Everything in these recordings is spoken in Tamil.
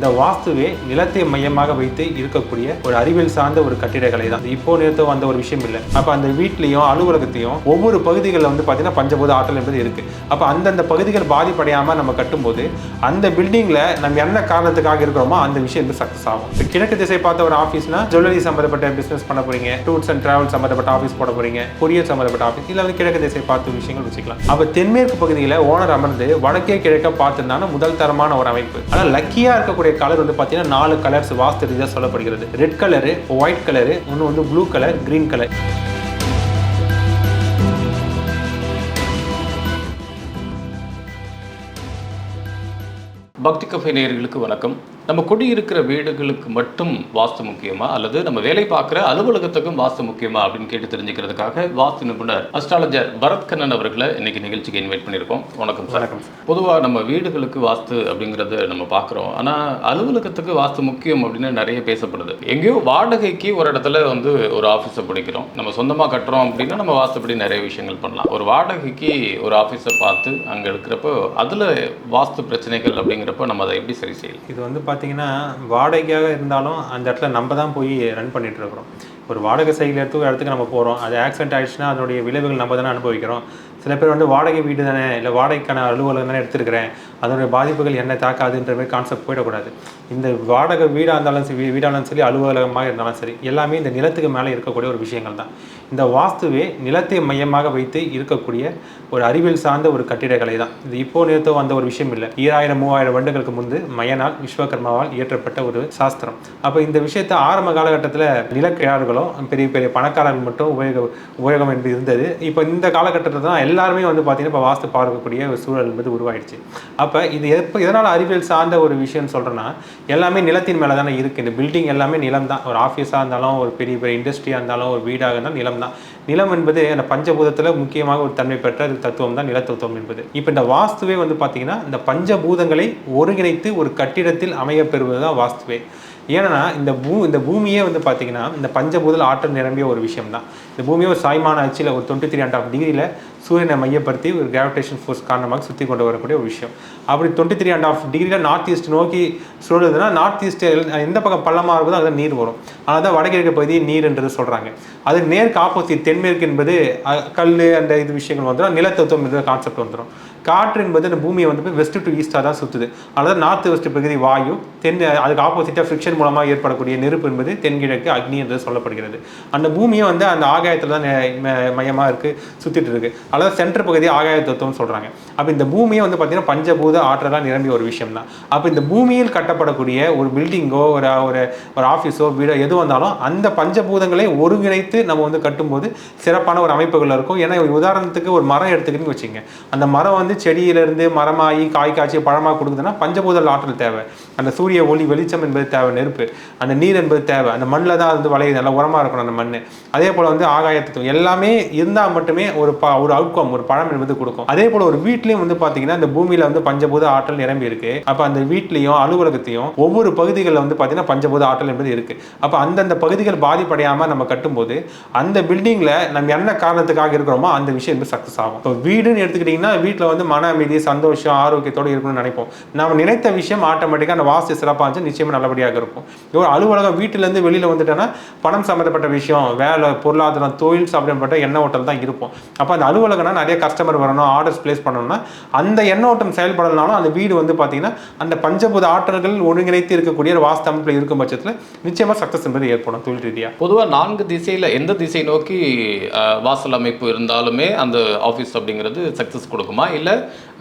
இந்த வாஸ்துவே நிலத்தை மையமாக வைத்து இருக்கக்கூடிய ஒரு அறிவியல் சார்ந்த ஒரு கட்டிடக்கலை தான். இப்போ நேரத்தை வந்த ஒரு விஷயம் இல்லை. அப்போ அந்த வீட்லேயும் அலுவலகத்தையும் ஒவ்வொரு பகுதிகளில் வந்து பார்த்தீங்கன்னா பஞ்சபூத ஆற்றல் என்பது இருக்கு. அப்போ அந்தந்த பகுதிகள் பாதிப்படையாமல் நம்ம கட்டும்போது அந்த பில்டிங்கில் நம்ம என்ன காரணத்துக்காக இருக்கிறோமோ அந்த விஷயம் வந்து சக்ஸஸ் ஆகும். இப்போ கிழக்கு திசை பார்த்த ஒரு ஆஃபீஸ்னா ஜுவல்லரி சம்மந்தப்பட்ட பிஸ்னஸ் பண்ண போறீங்க. டூர்ஸ் அண்ட் டிராவல் சம்மந்தப்பட்ட ஆஃபீஸ் போட போறீங்க. கொரியர் சம்மந்தப்பட்ட ஆஃபீஸ் இல்லை வந்து கிழக்கு திசை பார்த்த விஷயங்கள் வச்சுக்கலாம். அப்போ தென்மேற்கு பகுதியில் ஓனர் அமர்ந்து வடக்கே கிழக்க பார்த்துருந்தாலும் முதல் தரமான ஒரு அமைப்பு. ஆனால் லக்கியாக இருக்கக்கூடிய கலர் வந்து பார்த்தீங்கன்னா நாலு கலர்ஸ் வாஸ்து ரீதியாக சொல்லப்படுகிறது. ரெட் கலரு ஒயிட் கலரு ஒன்று வந்து blue colour green colour Bhakti cafe நேயர்களுக்கு வணக்கம். நம்ம குடியிருக்கிற வீடுகளுக்கு மட்டும் வாஸ்து முக்கியமா? அல்லது நம்ம வேலை பார்க்குற அலுவலகத்துக்கும் வாஸ்து முக்கியமா? அப்படின்னு கேட்டு தெரிஞ்சுக்கிறதுக்காக வாஸ்து நிபுணர் அஸ்ட்ராலஜர் பரத் கண்ணன் அவர்களை இன்னைக்கு நிகழ்ச்சிக்கு இன்வைட் பண்ணியிருக்கோம். வணக்கம் சார். வணக்கம் பொதுவாக நம்ம வீடுகளுக்கு வாஸ்து அப்படிங்கிறத நம்ம பார்க்குறோம். ஆனால் அலுவலகத்துக்கு வாஸ்து முக்கியம் அப்படின்னு நிறைய பேசப்படுது. எங்கேயோ வாடகைக்கு ஒரு இடத்துல வந்து ஒரு ஆஃபீஸை பிடிக்கிறோம். நம்ம சொந்தமாக கட்டுறோம் அப்படின்னா நம்ம வாஸ்துப்படி நிறைய விஷயங்கள் பண்ணலாம். ஒரு வாடகைக்கு ஒரு ஆஃபீஸை பார்த்து அங்கே இருக்கிறப்போ அதில் வாஸ்து பிரச்சனைகள் அப்படின்றப்போ நம்ம அதை எப்படி சரி செய்யலாம்? இது வந்து பார்த்தீங்கன்னா வாடகையாக இருந்தாலும் அந்த இடத்துல நம்ம தான் போய் ரன் பண்ணிட்டு இருக்கிறோம். ஒரு வாடகை சைடில் எடுத்து ஒரு இடத்துக்கு நம்ம போகிறோம் அது ஆக்சிடென்ட் ஆயிடுச்சுன்னா அதனுடைய விளைவுகள் நம்ம தானே அனுபவிக்கிறோம். சில பேர் வந்து வாடகை வீடு தானே இல்லை வாடகைக்கான அலுவலகம் தானே எடுத்துருக்கிறேன். அதனுடைய பாதிப்புகள் என்ன தாக்காதுன்ற மாதிரி கான்செப்ட் போயிடக்கூடாது. இந்த வாடகை வீடாக இருந்தாலும் சரி வீடாலும் சரி அலுவலகமாக இருந்தாலும் சரி எல்லாமே இந்த நிலத்துக்கு மேலே இருக்கக்கூடிய ஒரு விஷயங்கள் தான். இந்த வாஸ்துவே நிலத்தை மையமாக வைத்து இருக்கக்கூடிய ஒரு அறிவியல் சார்ந்த ஒரு கட்டிடக்கலை தான். இது இப்போ நேரத்தோ வந்த ஒரு விஷயம் இல்லை. ஈராயிரம் மூவாயிரம் வருடங்களுக்கு முன்பு மயனால் விஸ்வகர்மாவால் இயற்றப்பட்ட ஒரு சாஸ்திரம். அப்போ இந்த விஷயத்தை ஆரம்ப காலகட்டத்தில் நிலக்கிழார்களும் பெரிய பெரிய பணக்காரர்கள் மட்டும் உபயோக உபயோகம் என்பது இருந்தது. இப்போ இந்த காலகட்டத்தில் தான் எல்லாருமே வந்து பார்த்தீங்கன்னா இப்போ வாஸ்து பார்க்கக்கூடிய ஒரு சூழல் என்பது உருவாயிடுச்சு. அப்போ அப்போ இது எப்போ எதனால் அறிவியல் சார்ந்த ஒரு விஷயம்னு சொல்கிறேன்னா எல்லாமே நிலத்தின் மேலே தானே இருக்குது இந்த பில்டிங் எல்லாமே நிலம் தான் ஒரு ஆஃபீஸாக இருந்தாலும் ஒரு பெரிய பெரிய இண்டஸ்ட்ரியாக இருந்தாலும் ஒரு வீடாக இருந்தாலும் நிலம் தான் நிலம் என்பது அந்த பஞ்சபூதத்தில் முக்கியமாக ஒரு தன்மை பெற்ற தத்துவம் தான் நிலத்தத்துவம் என்பது. இப்போ இந்த வாஸ்துவே வந்து பார்த்திங்கன்னா இந்த பஞ்சபூதங்களை ஒருங்கிணைத்து ஒரு கட்டிடத்தில் அமைய பெறுவது தான் வாஸ்துவே. ஏன்னா இந்த பூ இந்த பூமியே வந்து பார்த்தீங்கன்னா இந்த பஞ்சபூதல் ஆற்றல் நிரம்பிய ஒரு விஷயம் தான் இந்த பூமியை ஒரு சாய்மான அச்சில் ஒரு டுவெண்ட்டி த்ரீ அண்ட் ஆஃப் டிகிரியில் சூரியனை மையப்படுத்தி ஒரு கிராவிடேஷன் ஃபோர்ஸ் காரணமாக சுற்றி கொண்டு வரக்கூடிய ஒரு விஷயம். அப்படி டுவெண்ட்டி த்ரீ அண்ட் ஆஃப் டிகிரியில் நார்த் ஈஸ்ட் நோக்கி சுழலுதுன்னா நார்த் ஈஸ்ட் எந்த பக்கம் பள்ளமாக இருக்குதோ அதில் நீர் வரும். ஆனால் தான் வடகிழக்கு பகுதி நீர் சொல்கிறாங்க அது நேருக்கு ஆப்போசிட் தென்மேற்கு என்பது கல் அந்த இது விஷயங்கள் வந்துடும் நிலத்தத்துவம் என்ற கான்செப்ட் வந்துடும் காற்று என்பது அந்த பூமியை வந்து வெஸ்ட் டு ஈஸ்டாக தான் சுற்றுது அதாவது நார்த் வெஸ்ட் பகுதி வாயு தென் அதுக்கு ஆப்போசிட்டாக ஃப்ரிக்ஷன் மூலமாக ஏற்படக்கூடிய நெருப்பு என்பது தென்கிழக்கு அக்னி என்று சொல்லப்படுகிறது. அந்த பூமியை வந்து அந்த ஆகாயத்தில் தான் மையமாக இருக்குது சுற்றிட்டு இருக்கு. அதாவது சென்டர் பகுதி ஆகாய சொல்கிறாங்க அப்போ இந்த பூமியை வந்து பார்த்தீங்கன்னா பஞ்சபூத ஆற்றலாக நிரம்பிய ஒரு விஷயம் தான் அப்போ இந்த பூமியில் கட்டப்படக்கூடிய ஒரு பில்டிங்கோ ஒரு ஒரு ஒரு ஆஃபீஸோ வீடோ எது வந்தாலும் அந்த பஞ்சபூதங்களை ஒருங்கிணைத்து நம்ம வந்து கட்டும்போது சிறப்பான ஒரு அமைப்புகள் இருக்கும். ஏன்னா உதாரணத்துக்கு ஒரு மரம் எடுத்துக்கிட்டுன்னு வச்சுங்க அந்த மரம் வந்து செடியிலிருந்து மரமாகி காய் காய்ச்சி பழமாக கொடுக்குதுன்னா பஞ்சபூதல் ஆற்றல் தேவை. அந்த சூரிய ஒளி வெளிச்சம் என்பது தேவை நெருப்பு. அந்த நீர் என்பது தேவை. அந்த மண்ணில் தான் வந்து வளையுது நல்லா உரமாக இருக்கணும் அந்த மண் அதே போல் வந்து ஆகாயத்துவம் எல்லாமே இருந்தால் மட்டுமே ஒரு ப ஒரு அவுட்கம் ஒரு பழம் என்பது கொடுக்கும். அதே போல் ஒரு வீட்லேயும் வந்து பார்த்தீங்கன்னா இந்த பூமியில் வந்து பஞ்சபூத ஆற்றல் நிரம்பி இருக்கு. அப்போ அந்த வீட்லேயும் அலுவலகத்தையும் ஒவ்வொரு பகுதிகளில் வந்து பார்த்தீங்கன்னா பஞ்சபூத ஆற்றல் என்பது இருக்கு. அப்போ அந்தந்த பகுதிகள் பாதிப்படையாமல் நம்ம கட்டும்போது அந்த பில்டிங்கில் நம்ம என்ன காரணத்துக்காக இருக்கிறோமோ அந்த விஷயம் வந்து சக்ஸஸ் ஆகும். இப்போ வீடுன்னு எடுத்துக்கிட்டிங்கன்னா வீட்டில் வந்து மன அமைதி சந்தோஷம் ஆரோக்கியத்தோடு இருக்கணும்னு நினைப்போம். நம்ம நினைத்த விஷயம் ஆட்டோமேட்டிக்காக அந்த வாஸ்து சிறப்பாக இருந்துச்சு நிச்சயமாக நல்லபடியாக இருக்கும். ஒரு அலுவலகம் வீட்டிலேருந்து வெளியில் வந்துட்டோன்னா பணம் சம்மந்தப்பட்ட விஷயம் வேலை பொருளாதாரம் தொழில் சம்மந்தப்பட்ட எண்ண ஓட்டம் தான் இருக்கும். அப்போ அந்த அலுவலகம்னா நிறைய கஸ்டமர் வரணும் ஆர்டர்ஸ் பிளேஸ் பண்ணணும்னா அந்த எண்ண ஓட்டம் செயல்படலனாலும் அந்த வீடு வந்து பார்த்தீங்கன்னா அந்த பஞ்சபூத ஆற்றல்கள் ஒருங்கிணைத்து இருக்கக்கூடிய ஒரு வாஸ்து அமைப்பில் இருக்கும் பட்சத்தில் நிச்சயமாக சக்ஸஸ் என்பது ஏற்படும் தொழில் ரீதியாக பொதுவாக நான்கு திசையில் எந்த திசை நோக்கி வாசல் அமைப்பு இருந்தாலுமே அந்த ஆஃபீஸ் அப்படிங்கிறது சக்ஸஸ் கொடுக்குமா? இல்லை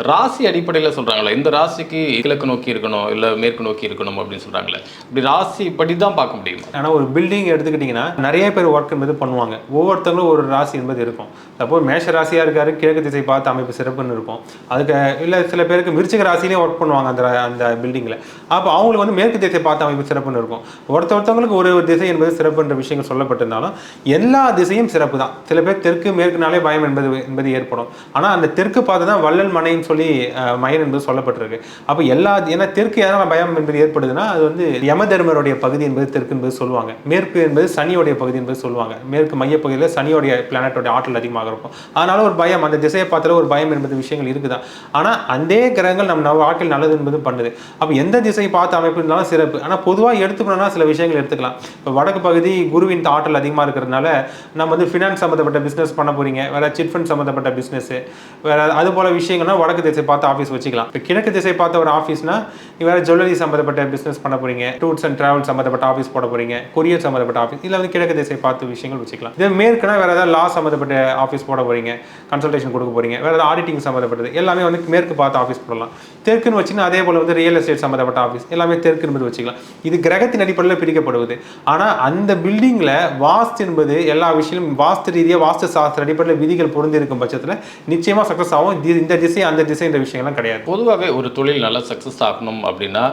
ராசி அடிப்படையில் சொல்கிறாங்களே இந்த ராசிக்கு கிழக்கு நோக்கி இருக்கணும் இல்லை மேற்கு நோக்கி இருக்கணும் அப்படின்னு சொல்கிறாங்களே இப்படி ராசி படி தான் பார்க்க முடியும். ஆனால் ஒரு பில்டிங் எடுத்துக்கிட்டிங்கன்னா நிறைய பேர் ஒர்க் என்பது பண்ணுவாங்க. ஒவ்வொருத்தங்களும் ஒரு ராசி என்பது இருக்கும். சப்போஸ் மேஷ ராசியாக இருக்காரு கிழக்கு திசை பார்த்து அமைப்பு சிறப்புன்னு இருக்கும். அதுக்கு இல்லை சில பேருக்கு விருச்சிக ராசிலேயே ஒர்க் பண்ணுவாங்க அந்த அந்த பில்டிங்கில் அப்போ அவங்களுக்கு வந்து மேற்கு திசை பார்த்து அமைப்பு சிறப்புன்னு இருக்கும். ஒருத்த ஒருத்தவங்களுக்கு ஒரு ஒரு திசை என்பது சிறப்புன்ற விஷயங்கள் சொல்லப்பட்டிருந்தாலும் எல்லா திசையும் சிறப்பு தான் சில பேர் தெற்கு மேற்குனாலே பயம் என்பது என்பது ஏற்படும். ஆனால் அந்த தெற்கு பார்த்து தான் வல்ல வள்ளல் மனைன்னு சொல்லி மயன் என்பது சொல்லப்பட்டிருக்கு. அப்போ எல்லா ஏன்னா தெற்கு எதனால் பயம் என்பது ஏற்படுதுன்னா அது வந்து யமதர்மருடைய பகுதி என்பது தெற்கு என்பது சொல்லுவாங்க. மேற்கு என்பது சனியோடைய பகுதி என்பது சொல்லுவாங்க. மேற்கு மையப்பகுதியில் சனியோடைய பிளானட்டோடைய ஆற்றல் அதிகமாக இருக்கும். அதனால ஒரு பயம் அந்த திசையை பார்த்தால ஒரு பயம் என்பது விஷயங்கள் இருக்குதான். ஆனால் அதே கிரகங்கள் நம்ம வாழ்க்கையில் நல்லது என்பது பண்ணுது. அப்போ எந்த திசை பார்த்து அமைப்பு இருந்தாலும் சிறப்பு. ஆனால் பொதுவாக எடுத்துக்கணும்னா சில விஷயங்கள் எடுத்துக்கலாம். இப்போ வடக்கு பகுதி குருவின் ஆற்றல் அதிகமாக இருக்கிறதுனால நம்ம வந்து ஃபினான்ஸ் சம்மந்தப்பட்ட பிஸ்னஸ் பண்ண போறீங்க. வேற சிட் ஃபண்ட் சம்மந்தப்பட்ட பிஸ்னஸ்ஸு வேறு அது போல விஷயங்கள்னா வடக்கு திசை பார்த்து ஆஃபீஸ் வச்சுக்கலாம். இப்போ கிழக்கு திசை பார்த்த ஒரு ஆஃபீஸ்னா வேற ஜுவல்லரி சம்மந்தப்பட்ட பிஸ்னஸ் பண்ண போறீங்க. டூர்ஸ் அண்ட் ட்ராவல் சம்மந்தப்பட்ட ஆஃபீஸ் போட போறீங்க. கொரியர் சம்மந்தப்பட்ட ஆஃபீஸ் இல்லை வந்து கிழக்கு திசை பார்த்து விஷயங்கள் வச்சுக்கலாம். இதே மேற்குனா வேற ஏதாவது லா சம்மந்தப்பட்ட ஆஃபீஸ் போட போறீங்க. கன்சல்டேஷன் கொடுக்க போறீங்க. வேறு ஏதாவது ஆடிட்டிங் சம்மந்தப்பட்டது எல்லாமே வந்து மேற்கு பார்த்து ஆஃபீஸ் போடலாம். தெற்குன்னு வச்சுன்னா அதே போல வந்து ரியல் எஸ்டேட் சம்மந்தப்பட்ட ஆஃபீஸ் எல்லாமே தெற்கு என்பது வச்சுக்கலாம். இது கிரகத்தின் அடிப்படையில் பிரிக்கப்படுவது. ஆனால் அந்த பில்டிங்கில் வாஸ்து என்பது எல்லா விஷயமும் வாஸ்து ரீதியாக வாஸ்து சாஸ்திர அடிப்படையில் விதிகள் பொருந்திருக்கும் பட்சத்தில் நிச்சயமாக சக்ஸஸ் ஆகும். இந்த திசை அந்த திசை இந்த விஷயங்கள்லாம் கிடையாது. பொதுவாகவே ஒரு தொழில் நல்லா சக்ஸஸ் ஆகணும் அப்படின்னா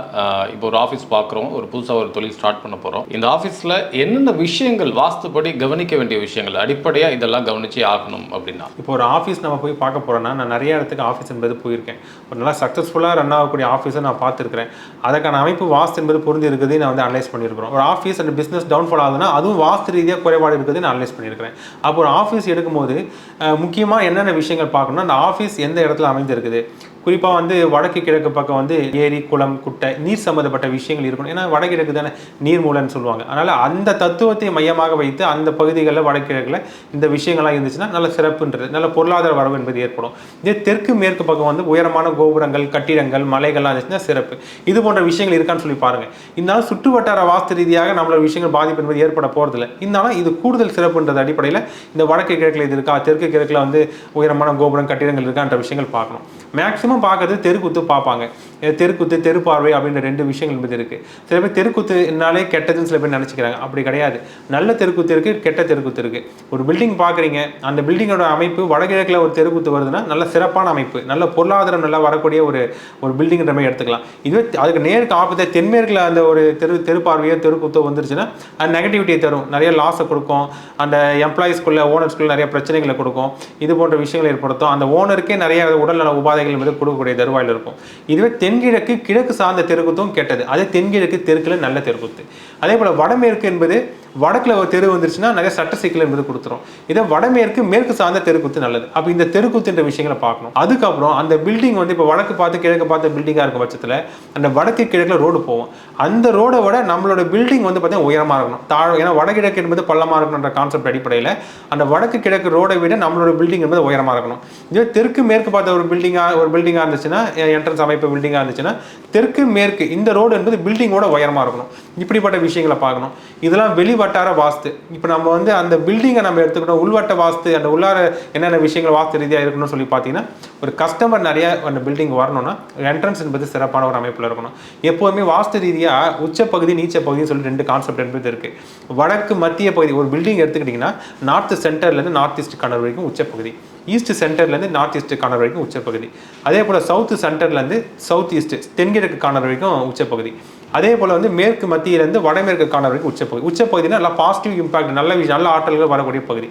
இப்போ ஒரு ஆஃபீஸ் பார்க்குறோம் ஒரு புதுசாக ஒரு தொழில் ஸ்டார்ட் பண்ண போகிறோம் இந்த ஆஃபீஸில் என்னென்ன விஷயங்கள் வாஸ்துப்படி கவனிக்க வேண்டிய விஷயங்கள் அடிப்படையாக இதெல்லாம் கவனிச்சே ஆகணும் அப்படின்னா? இப்போ ஒரு ஆஃபீஸ் நம்ம போய் பார்க்க போறோம்னா நான் நிறைய இடத்துக்கு ஆஃபீஸ் என்பது போயிருக்கேன். ஒரு நல்லா சக்ஸஸ்ஃபுல்லாக ரன் ஆகக்கூடிய ஆஃபீஸை நான் பார்த்துருக்கிறேன். அதுக்கான அமைப்பு வாஸ்து என்பது பொருந்தி இருக்குது நான் வந்து அனலைஸ் பண்ணியிருக்கிறோம். ஒரு ஆஃபீஸ் அந்த பிஸ்னஸ் டவுன்ஃபால் ஆகுதுன்னா அதுவும் வாஸ்து ரீதியாக குறைபாடு இருக்குது நான் அனலைஸ் பண்ணியிருக்கிறேன். அப்போ ஒரு ஆஃபீஸ் எடுக்கும்போது முக்கியமாக என்னென்ன விஷயங்கள் பார்க்கணும்னா அந்த ஆஃபீஸ் எந்த இடத்துல அமைந்திருக்குது. குறிப்பாக வந்து வடக்கு கிழக்கு பக்கம் வந்து ஏரி குளம் குட்டை நீர் சம்மந்தப்பட்ட விஷயங்கள் இருக்கணும். ஏன்னா வடகிழக்கு தானே நீர்மூலன்னு சொல்லுவாங்க. அதனால் அந்த தத்துவத்தை மையமாக வைத்து அந்த பகுதிகளில் வடகிழக்கில் இந்த விஷயங்கள்லாம் இருந்துச்சுன்னா நல்ல சிறப்புன்றது நல்ல பொருளாதார வரவு என்பது ஏற்படும். இதே தெற்கு மேற்கு பக்கம் வந்து உயரமான கோபுரங்கள் கட்டிடங்கள் மலைகள்லாம் இருந்துச்சுன்னா சிறப்பு. இது போன்ற விஷயங்கள் இருக்கான்னு சொல்லி பாருங்க. இருந்தாலும் சுற்று வட்டார வாஸ்து ரீதியாக நம்மளோட விஷயங்கள் பாதிப்பு என்பது ஏற்பட போகிறதில்ல இருந்தாலும் இது கூடுதல் சிறப்புன்றது அடிப்படையில் இந்த வடக்கு கிழக்கில் இது இருக்கா தெற்கு கிழக்கில் வந்து உயரமான கோபுரம் கட்டிடங்கள் இருக்கான்ற விஷயங்கள் பார்க்கணும். மேக்ஸிமம் பார்க்கறது தெருக்குத்து பார்ப்பாங்க. தெருக்குத்து தெரு பார்வை அப்படின்ற ரெண்டு விஷயங்கள் என்பது இருக்கு. சில பேர் தெருக்குத்துனாலே கெட்டதுன்னு சில பேர் நினச்சிக்கிறாங்க. அப்படி கிடையாது. நல்ல தெருக்குத்து இருக்கு கெட்ட தெருக்குத்து இருக்கு. ஒரு பில்டிங் பார்க்குறீங்க அந்த பில்டிங்கோட அமைப்பு வடகிழக்கில் ஒரு தெருக்குத்து வருதுன்னா நல்ல சிறப்பான அமைப்பு நல்ல பொருளாதாரம் நல்லா வரக்கூடிய ஒரு ஒரு பில்டிங்கிற மாதிரி எடுத்துக்கலாம். இதுவே அதுக்கு நேருக்கு ஆப்பத்தை தென்மேற்கில் அந்த ஒரு தெரு தெரு பார்வையோ தெருக்குத்தோ வந்துருச்சுன்னா அது நெகட்டிவிட்டியை தரும். நிறைய லாஸை கொடுக்கும். அந்த எம்ப்ளாயிஸ்குள்ள ஓனர்ஸ்குள்ள நிறைய பிரச்சனைகளை கொடுக்கும். இது போன்ற விஷயங்களை ஏற்படுத்தும். அந்த ஓனருக்கே நிறைய உடல்நல உபாதைகள் மீது கொடுக்கக்கூடிய தருவாயில் இருக்கும். இதுவே தென்கிழக்கு கிழக்கு சார்ந்த தெருக்குத்தும் கெட்டது. அதே தென்கிழக்கு தெற்கில் நல்ல தெருக்குத்து. அதே போல் வடமேற்கு என்பது வடக்கில் ஒரு தெரு வந்துருச்சுன்னா நிறைய சட்ட சிக்கல் என்பது கொடுத்துரும். இதே வடமேற்கு மேற்கு சார்ந்த தெருக்குத்து நல்லது. அப்போ இந்த தெருக்குத்துன்ற விஷயங்களை பார்க்கணும். அதுக்கப்புறம் அந்த பில்டிங் வந்து இப்போ வடக்கு பார்த்து கிழக்கு பார்த்த பில்டிங்காக இருக்க பட்சத்தில் அந்த வடக்கு கிழக்கில் ரோடு போகும். அந்த ரோடை விட நம்மளோட பில்டிங் வந்து பார்த்தீங்கன்னா உயரமாக இருக்கணும். தாழ் ஏன்னா வடகிழக்கு என்பது பள்ளமாக இருக்கணுன்ற கான்செப்ட் அடிப்படையில் அந்த வடக்கு கிழக்கு ரோடை விட நம்மளோட பில்டிங் என்பது உயரமாக இருக்கணும். இதுவே தெற்கு மேற்கு பார்த்த ஒரு பில்டிங்காக ஒரு பில்டிங்காக இருந்துச்சுன்னா என்ட்ரன்ஸ் அமைப்பு பில்டிங்காக இருந்துச்சுன்னா தெற்கு மேற்கு இந்த ரோடு என்பது பில்டிங்கோட உயரமாக இருக்கணும். இப்படிப்பட்ட விஷயங்களை பார்க்கணும். இதெல்லாம் வெளிவர வட்டார வாஸ்து. இப்போ நம்ம வந்து அந்த பில்டிங்கை நம்ம எடுத்துக்கிட்டோம் உள்வட்ட வாஸ்து அந்த உள்ளார என்னென்ன விஷயங்கள் வாஸ்து ரீதியாக இருக்கணும்னு சொல்லி பார்த்தீங்கன்னா ஒரு கஸ்டமர் நிறைய அந்த பில்டிங் வரணும்னா என்ட்ரன்ஸ் என்பது சிறப்பான ஒரு அமைப்பில் இருக்கணும். எப்போதுமே வாஸ்து ரீதியாக உச்சப்பகுதி நீச்ச பகுதின்னு சொல்லி ரெண்டு கான்செப்ட் என்பது இருக்குது வடக்கு மத்திய பகுதி ஒரு பில்டிங் எடுத்துக்கிட்டிங்கன்னா நார்த் சென்டர்லேருந்து நார்த் ஈஸ்ட் கார்னர் வரைக்கும் உச்சப்பகுதி. ஈஸ்ட் சென்டர்லேருந்து நார்த் ஈஸ்ட் கார்னர் வரைக்கும் உச்சப்பகுதி. அதே போல் சவுத் சென்டர்லேருந்து சவுத் ஈஸ்ட் தென்கிழக்கு கார்னர் வரைக்கும் உச்சப்பகுதி. அதே போல் வந்து மேற்கு மத்தியிலேருந்து வடமேற்கு காண வரைக்கும் உச்சப்பகுதி. உச்சப்பகுதினா நல்லா பாசிட்டிவ் இம்பாக்ட் நல்ல விஷயம் நல்ல ஆற்றல்கள் வரக்கூடிய பகுதி.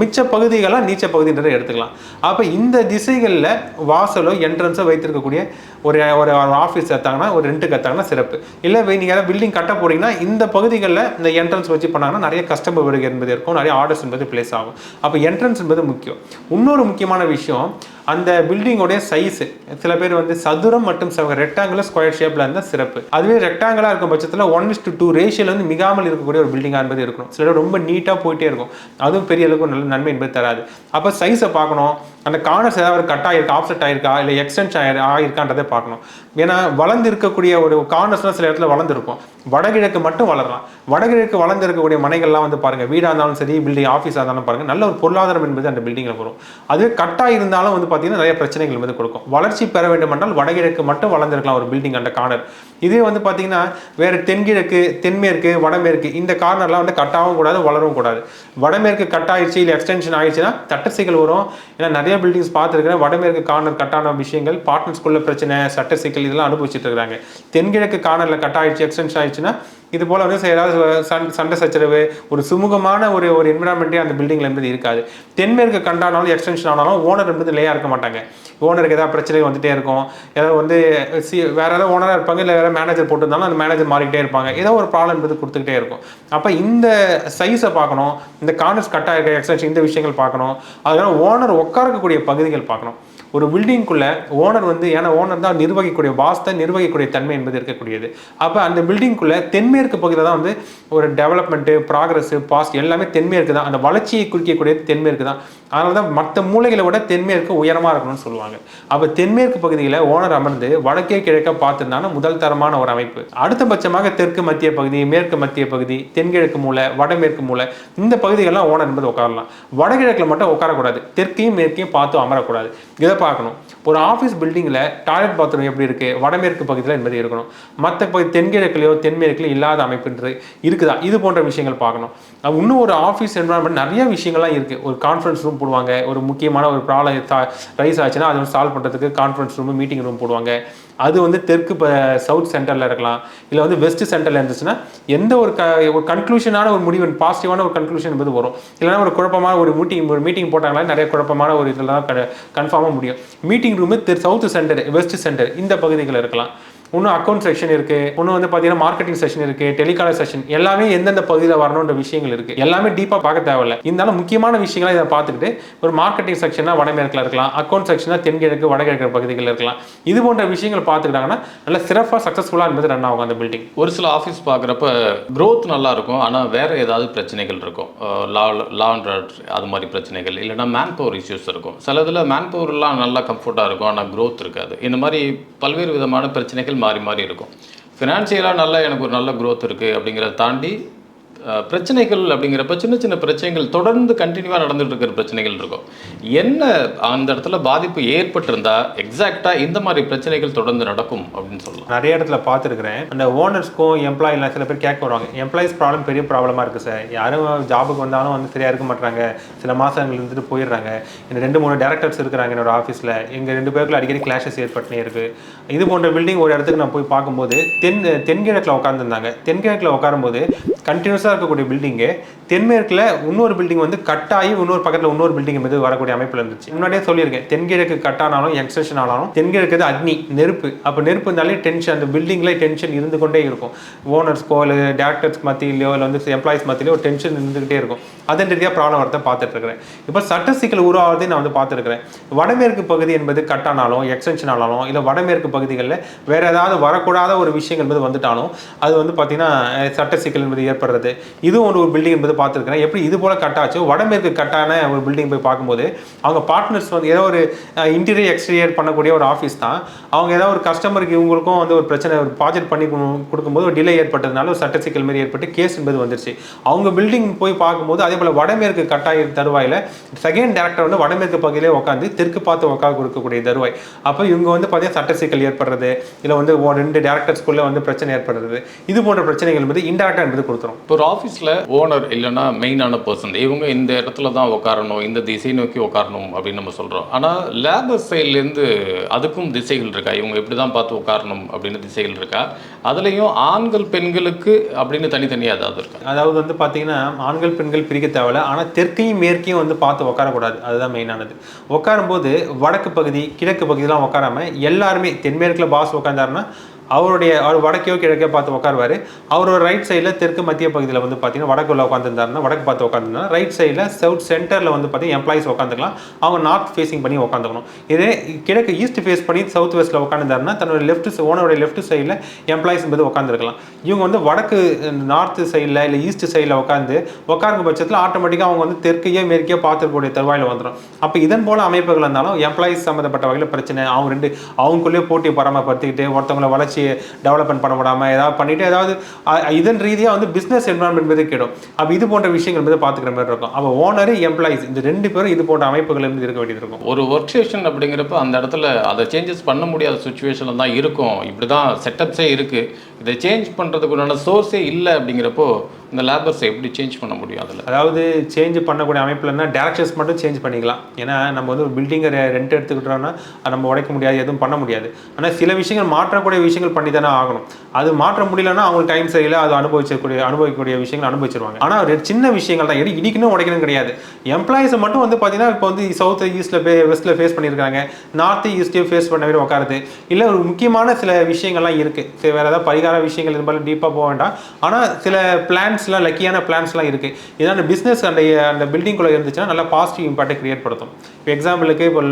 மிச்ச பகுதிகளாக நீச்ச பகுதின்றதை எடுத்துக்கலாம். அப்போ இந்த திசைகளில் வாசலோ என்ட்ரன்ஸோ வைத்திருக்கக்கூடிய ஒரு ஒரு ஆஃபீஸ் எடுத்தாங்கன்னா ஒரு ரெண்டு கத்தாங்கன்னா சிறப்பு. இல்லை நீங்கள் ஏதாவது பில்டிங் கட்ட போறீங்கன்னா இந்த பகுதிகளில் இந்த என்ட்ரன்ஸ் வச்சு பண்ணாங்கன்னா நிறைய கஸ்டமர் வருகை என்பது இருக்கும். நிறைய ஆர்டர்ஸ் என்பது பிளேஸ் ஆகும். அப்போ என்ட்ரன்ஸ் என்பது முக்கியம். இன்னொரு முக்கியமான விஷயம் அந்த பில்டிங்கோடைய சைஸு சில பேர் வந்து சதுரம் மற்றும் ரெக்டாங்குலர் ஸ்கொயர் ஷேப்பில் இருந்தால் சிறப்பு. அதுவே ரெக்டாங்குலாக இருக்கும் பட்சத்தில் ஒன் இஸ் டு டூ ரேஷியோவில் வந்து மிகாமல் இருக்கக்கூடிய ஒரு பில்டிங்காக என்பது இருக்கணும். சில ரொம்ப நீட்டாக போயிட்டே இருக்கும். அதுவும் பெரிய அளவுக்கு நன்மை என்பது தராது. அப்போ சைஸை பார்க்கணும். அந்த கார்னர்ஸ் ஏதாவது கட் ஆயிருக்கா ஆப்செட் ஆயிருக்கா இல்லை எக்ஸ்டென்ஷன் ஆயிரு ஆயிருக்கான்றதை பார்க்கணும். ஏன்னா வளர்ந்து இருக்கக்கூடிய ஒரு கார்னர்ஸ்லாம் சில இடத்துல வளர்ந்துருக்கும். வடகிழக்கு மட்டும் வளரலாம். வடகிழக்கு வளர்ந்து இருக்கக்கூடிய மனைகள்லாம் வந்து பாருங்க வீடாக இருந்தாலும் சரி பில்டிங் ஆஃபீஸாக இருந்தாலும் பாருங்க நல்ல ஒரு பொருளாதாரம் என்பது அந்த பில்டிங்கில் வரும். அதுவே கட்டாக இருந்தாலும் வந்து பார்த்தீங்கன்னா நிறைய பிரச்சனைகள் வந்து கொடுக்கும். வளர்ச்சி பெற வேண்டும் என்றால் வடகிழக்கு மட்டும் வளர்ந்துருக்கலாம் ஒரு பில்டிங் அந்த கார்னர் இதே வந்து பார்த்தீங்கன்னா வேறு தென்கிழக்கு தென்மேற்கு வடமேற்கு இந்த கார்னர்லாம் வந்து கட்டாகவும் கூடாது வளரவும் கூடாது. வடமேற்கு கட் ஆயிடுச்சு இல்லை எக்ஸ்டென்ஷன் ஆயிடுச்சுன்னா தட்டசைகள் வரும். ஏன்னா நிறைய பில்டிங்ஸ் பார்த்துருக்கிறேன் வடமேற்கு கார்னர் கட்டான விஷயங்கள் பார்ட்னர்ஸ்குள்ள பிரச்சனை சட்ட சிக்கல் இதெல்லாம் அனுபவிச்சுட்டு இருக்காங்க. தென்கிழக்கு கார்னரில் கட் ஆயிடுச்சு எக்ஸ்டென்ஷன் ஆயிடுச்சுன்னா இது போல் வந்து ஏதாவது சண்டை சச்சரவு ஒரு சுமூகமான ஒரு ஒரு என்விரான்மெண்ட்டே அந்த பில்டிங்கில் என்பது இருக்காது. தென்மேற்கு கண்டானாலும் எக்ஸ்டென்ஷன் ஆனாலும் ஓனர் என்பது லேயாக இருக்க மாட்டாங்க. ஓனருக்கு ஏதாவது பிரச்சனை வந்துட்டே இருக்கும். ஏதாவது வந்து சி வேற ஏதாவது ஓனராக இருப்பாங்க இல்லை வேறு மேனேஜர் போட்டிருந்தாலும் அந்த மேனேஜர் மாறிக்கிட்டே இருப்பாங்க. ஏதோ ஒரு ப்ராப்ளம் என்பது கொடுத்துக்கிட்டே இருக்கும். அப்போ இந்த சைஸை பார்க்கணும் இந்த கார்னர்ஸ் கட்டாக எக்ஸ்டென்ஷன் இந்த விஷயங்கள் பார்க்கணும். அதனால ஓனர் உட்கார இருக்கக்கூடிய பகுதிகள் பார்க்கணும். ஒரு பில்டிங்குள்ள ஓனர் வந்து ஏன்னா ஓனர் தான் நிர்வகிக்கக்கூடிய வாஸ்தை நிர்வகிக்கக்கூடிய தன்மை என்பது இருக்கக்கூடியது. அப்போ அந்த பில்டிங்குள்ள தென்மேற்கு பகுதியில் தான் வந்து ஒரு டெவலப்மெண்ட்டு ப்ராக்ரஸ் பாஸ்ட் எல்லாமே தென்மேற்கு தான். அந்த வளர்ச்சியை குறிக்கக்கூடியது தென்மேற்கு தான். அதனால தான் மற்ற மூலைகளை விட தென்மேற்கு உயரமாக இருக்கணும்னு சொல்லுவாங்க. அப்போ தென்மேற்கு பகுதியில் ஓனர் அமர்ந்து வடக்கே கிழக்க பார்த்துருந்தாலும் முதல் தரமான ஒரு அமைப்பு. அடுத்தபட்சமாக தெற்கு மத்திய பகுதி மேற்கு மத்திய பகுதி தென்கிழக்கு மூலை வடமேற்கு மூலை இந்த பகுதிகளெலாம் ஓனர் என்பது உட்காரலாம். வடகிழக்கில் மட்டும் உட்காரக்கூடாது. தெற்கையும் மேற்கையும் பார்த்து அமரக்கூடாது. இதை பார்க்கணும். ஒரு ஆஃபீஸ் பில்டிங்கில் டாய்லெட் பாத்ரூம் எப்படி இருக்குது வடமேற்கு பகுதியில் என்பது இருக்கணும். மற்ற பகுதி தென்கிழக்குலையோ தென்மேற்குலையோ இல்லாத அமைப்புன்றது இருக்குதா? இது போன்ற விஷயங்கள் பார்க்கணும். இன்னும் ஒரு ஆஃபீஸ் என்வரான்மெண்ட் நிறைய விஷயங்கள்லாம் இருக்குது ஒரு கான்ஃபரன்ஸ் ரூம் போடுவாங்க. ஒரு முக்கியமான ஒரு ப்ராப்ளம் ரைஸ் ஆச்சுன்னா அதை சால்வ் பண்ணுறதுக்கு கான்ஃபரன்ஸ் ரூம் மீட்டிங் ரூம் போடுவாங்க. அது வந்து தெற்கு சவுத் சென்டரில் இருக்கலாம். இல்லை வந்து வெஸ்ட் சென்டரில் இருந்துச்சுன்னா எந்த ஒரு க ஒரு கன்க்ளூஷனான ஒரு முடிவு பாசிட்டிவான ஒரு கன்க்ளூஷன் என்பது வரும். இல்லைன்னா ஒரு குழப்பமான ஒரு மீட்டிங் ஒரு மீட்டிங் போட்டாங்களா நிறைய குழப்பமான ஒரு இதில் தான் கன்ஃபார்மாக முடியும். மீட்டிங் ரூமு தெரு சவுத் சென்டர் வெஸ்ட் சென்டர் இந்த பகுதிகளில் இருக்கலாம். இன்னும் அக்கௌண்ட் செக்ஷன் இருக்கு. இன்னும் வந்து பார்த்தீங்கன்னா மார்க்கெட்டிங் செஷன் இருக்கு டெலிகாலர் செஷன் எல்லாமே எந்தெந்த பகுதியில் வரணுன்ற விஷயங்கள் இருக்கு. எல்லாமே டீப்பாக பார்க்க தேவையில்ல. இருந்தாலும் முக்கியமான விஷயங்களை இதை பார்த்துக்கிட்டு ஒரு மார்க்கெட்டிங் செக்ஷனா வடமேற்கில் இருக்கலாம். அக்கௌண்ட் செக்ஷனா தென்கிழக்கு வடகிழக்கு பகுதிகளில் இருக்கலாம். இது போன்ற விஷயங்கள் பார்த்துக்கிட்டாங்கன்னா நல்லா சிறப்பாக சக்ஸஸ்ஃபுல்லாக என்பது ரன் ஆகும் அந்த பில்டிங் ஒரு சில ஆஃபீஸ் பார்க்குறப்ப க்ரோத் நல்லா இருக்கும். ஆனால் வேற ஏதாவது பிரச்சனைகள் இருக்கும். லா லா அண்ட் அது மாதிரி பிரச்சனைகள். இல்லைனா மேன் பவர் இஷ்யூஸ் இருக்கும். சில இதில் மேன் பவர்லாம் நல்லா கம்ஃபர்ட்டாக இருக்கும். ஆனால் க்ரோத் இருக்காது. இந்த மாதிரி பல்வேறு விதமான பிரச்சனைகள் மாறி மாறி இருக்கும். ஃபினான்ஷியலாக நல்லா எனக்கு ஒரு நல்ல க்ரோத் இருக்குது அப்படிங்கிறத தாண்டி பிரச்சனைகள் அப்படிங்கிறப்ப சின்ன சின்ன பிரச்சனைகள் தொடர்ந்து கண்டினியூவாக நடந்துகிட்டு இருக்கிற பிரச்சனைகள் இருக்கும். என்ன அந்த இடத்துல பாதிப்பு ஏற்பட்டிருந்தா எக்ஸாக்டாக இந்த மாதிரி பிரச்சனைகள் தொடர்ந்து நடக்கும் அப்படின்னு சொல்லலாம். நிறைய இடத்துல பார்த்துருக்குறேன். அந்த ஓனர்ஸ்க்கும் எம்ப்ளாயிலாம் சில பேர் கேட்க வருவாங்க எம்ப்ளாயிஸ் ப்ராப்ளம் பெரிய ப்ராப்ளமாக இருக்குது சார் யாரும் ஜாபுக்கு வந்தாலும் வந்து சரியாக இருக்க மாட்டாங்க சில மாதங்கள் இருந்துட்டு போயிடுறாங்க. இந்த ரெண்டு மூணு டேரக்டர்ஸ் இருக்கிறாங்க என்னோட ஆஃபீஸில் எங்கள் ரெண்டு பேருக்குள்ள அடிக்கடி கிளாஷஸ் ஏற்பட்டுனே இருக்குது இது போன்ற பில்டிங் ஒரு இடத்துக்கு நான் போய் பார்க்கும்போது தென் தென்கிழக்கில் உட்காந்துருந்தாங்க தென்கிழக்கில் உட்காரும்போது கண்டினியூஸாக இருக்கக்கூடிய பில்டிங்கு தென்மேற்கில் இன்னொரு பில்டிங் வந்து கட்டாகி இன்னொரு பக்கத்தில் இன்னொரு பில்டிங் மீது வரக்கூடிய அமைப்பில் இருந்துச்சு. முன்னாடியே சொல்லியிருக்கேன். தென்கிழக்கு கட்டானாலும் எக்ஸ்டென்ஷன் ஆனாலும் தென்கிழக்கு அக்னி நெருப்பு. அப்போ நெருப்பு இருந்தாலே டென்ஷன் அந்த பில்டிங்கில் டென்ஷன் இருந்து கொண்டே இருக்கும். ஓனர்ஸ்க்கோ இல்லை டேரக்டர்ஸ் மத்தியிலையோ இல்லை வந்து எம்ப்ளாயிஸ் மத்தியிலையோ ஒரு டென்ஷன் இருந்துகிட்டே இருக்கும். அதன் ரீதியாக ப்ராப்ளம் வரத்தை பார்த்துட்டு இருக்கிறேன் இப்போ சட்ட சிக்கல் உருவாகிறதே நான் வந்து பார்த்துருக்கிறேன். வடமேற்கு பகுதி என்பது கட்டானாலும் எக்ஸ்டென்ஷன் ஆனாலும் இல்லை வடமேற்கு பகுதிகளில் வேற ஏதாவது வரக்கூடாத ஒரு விஷயம் என்பது வந்துட்டாலும் அது வந்து பார்த்தீங்கன்னா சட்ட சிக்கல் என்பது ஏற்படுறது. இதுவும் ஒரு பில்டிங் என்பது பார்த்துருக்கிறேன். எப்படி இது போல கட்டாச்சு வடமேற்கு கட்டான ஒரு பில்டிங் போய் பார்க்கும்போது அவங்க பார்ட்னர்ஸ் வந்து ஏதோ ஒரு இன்டீரியர் எக்ஸ்டீரியர் பண்ணக்கூடிய ஒரு ஆஃபீஸ் தான். அவங்க ஏதோ ஒரு கஸ்டமருக்கு இவங்களுக்கும் வந்து ஒரு பிரச்சனை ஒரு ப்ராஜெக்ட் பண்ணி கொடு- கொடுக்கும்போது ஒரு டிலே ஏற்பட்டதுனால ஒரு சட்ட சிக்கல் மாதிரி ஏற்பட்டு கேஸ் என்பது வந்துருச்சு. அவங்க பில்டிங் போய் பார்க்கும்போது அதே போல் வடமேற்கு கட்டாய தருவாயில் செகண்ட் டேரக்டர் வந்து வடமேற்கு பகுதியிலே உட்காந்து தெற்கு பார்த்து உட்காந்து கொடுக்கக்கூடிய தருவாய். அப்போ இவங்க வந்து பார்த்தீங்கன்னா சட்ட சிக்கல் ஏற்படுறது இல்லை வந்து ரெண்டு டேரக்டர்ஸ்குள்ளே வந்து பிரச்சனை ஏற்படுறது இது போன்ற பிரச்சனைகள் வந்து இன்டேரக்டாக என்பது கொடுத்துரும். இப்போ ஒரு ஆஃபீஸில் ஓனர் இல்லைனா மெயினான பர்சன் இவங்க இந்த இடத்துல தான் உட்காரணும் இந்த திசை நோக்கி உட்காரணும் அப்படின்னு நம்ம சொல்கிறோம் ஆனால் லேபர் சைட்லேருந்து அதுக்கும் திசைகள் இருக்கா? இவங்க இப்படி தான் பார்த்து உட்காரணும் அப்படின்னு திசைகள் இருக்கா? அதுலேயும் ஆண்கள் பெண்களுக்கு அப்படின்னு தனித்தனியாக ஏதாவது இருக்கா? அதாவது வந்து பார்த்தீங்கன்னா ஆண்கள் பெண்கள் பிரிக்க தேவையில்ல. ஆனால் தெற்கையும் மேற்கையும் வந்து பார்த்து உட்காரக்கூடாது அதுதான் மெயினானது உட்காரும்போது வடக்கு பகுதி கிழக்கு பகுதியெலாம் உட்காராமல் எல்லாருமே தென்மேற்கில் பாஸ் உட்காந்தாருன்னா அவருடைய அவர் வடக்கையோ கிழக்கே பார்த்து உட்காருவார் அவரோட ரைட் சைடில் தெற்கு மத்திய பகுதியில் வந்து பார்த்தீங்கன்னா வடக்குள்ள உட்காந்துருந்தாருன்னா வடக்கு பார்த்து உட்காந்துருந்தா ரைட் சைடில் சவுத் சென்டரில் வந்து பார்த்தீங்கன்னா எம்ப்ளாயிஸ் உட்காந்துக்கலாம் அவங்க நார்த் ஃபேஸிங் பண்ணி உட்காந்துக்கணும் இதே கிழக்கு ஈஸ்ட் ஃபேஸ் பண்ணி சவுத் வெஸ்ட்டில் உட்காந்துருந்தாருன்னா தன்னோட லெஃப்ட் ஓனருடைய லெஃப்ட் சைடில் எம்ப்ளாயிஸ் என்பது உட்காந்துருக்கலாம் இவங்க வந்து வடக்கு நார்த் சைடில் இல்லை ஈஸ்ட் சைடில் உட்காந்து உட்காருங்க பட்சத்தில் ஆட்டோமேட்டிக்காக அவங்க வந்து தெற்கையோ மேற்கையோ பார்த்துக்கூடிய தருவாயில் வந்துடும் அப்போ இதன் போல அமைப்புகள் இருந்தாலும் எம்ப்ளாயிஸ் சம்மந்தப்பட்ட வகையில் பிரச்சனை அவங்க ரெண்டு அவங்களுக்குள்ளேயே போட்டி பராமரிப்படுத்திக்கிட்டு ஒருத்தவங்களை வளர்ச்சி டெவலப்மெண்ட் பண்ண விடாம ஏதாவது பண்ணிட்டு ஏதாவது இதன் ரீதியாக வந்து பிஸ்னஸ் என்வரான்மெண்ட் மீது கிடும். அப்போ இது போன்ற விஷயங்கள் மீது பார்த்துக்கிற மாதிரி இருக்கும். அப்போ ஓனர் எம்ப்ளாயிஸ் இந்த ரெண்டு பேரும் இது போன்ற அமைப்புகள் இருந்து இருக்க வேண்டியது இருக்கும். ஒரு ஒர்க் ஸ்டேஷன் அப்படிங்கிறப்ப அந்த இடத்துல அதை சேஞ்சஸ் பண்ண முடியாத சுச்சுவேஷனில் தான் இருக்கும். இப்படி தான் செட்டப்ஸே இருக்குது இதை சேஞ்ச் பண்ணுறதுக்கு உண்டான சோர்ஸே இல்லை அப்படிங்கிறப்போ இந்த லேபர்ஸை எப்படி சேஞ்ச் பண்ண முடியும் அதில்? அதாவது சேஞ்ச் பண்ணக்கூடிய அமைப்புலன்னா டேரக்டர்ஸ் மட்டும் சேஞ்ச் பண்ணிக்கலாம். ஏன்னா நம்ம வந்து ஒரு பில்டிங்கை ரெண்ட் எடுத்துக்கிட்டோம்னா நம்ம உடைக்க முடியாது எதுவும் பண்ண முடியாது. ஆனால் சில விஷயங்கள் மாற்றக்கூடிய விஷயங்கள் பண்ணி தானே ஆகணும். அது மாற்ற முடியலன்னா அவங்களுக்கு டைம் சரியில்லை அது அனுபவிச்சக்கூடிய அனுபவிக்கக்கூடிய விஷயங்கள் அனுபவிச்சிருவாங்க. ஆனால் ஒரு சின்ன விஷயங்கள் தான். எடி இடிக்கணும் உடைக்கணும் கிடையாது. எம்ப்ளாயிஸை மட்டும் வந்து பார்த்தீங்கன்னா இப்போ வந்து சவுத் ஈஸ்ட்டில் பே வெஸ்ட்டில் ஃபேஸ் பண்ணியிருக்காங்க. நார்த் ஈஸ்ட்லேயும் ஃபேஸ் பண்ண மாதிரி உட்காருது. இல்லை ஒரு முக்கியமான சில விஷயங்கள்லாம் இருக்குது சரி வேறு ஏதாவது பரிகார விஷயங்கள் இது மாதிரி டீப்பாக போக வேண்டாம். ஆனால் சில பிளான் பிளான்ஸ்லாம் லக்கியான பிளான்ஸ்லாம் இருக்குது இதான் அந்த பிஸ்னஸ் அந்த அந்த பில்டிங்குள்ளே இருந்துச்சுன்னா நல்லா பாசிட்டிவ் இம்பாக்டை கிரியேட் படுத்தும். இப்போ எக்ஸாம்பிளுக்கு இப்போ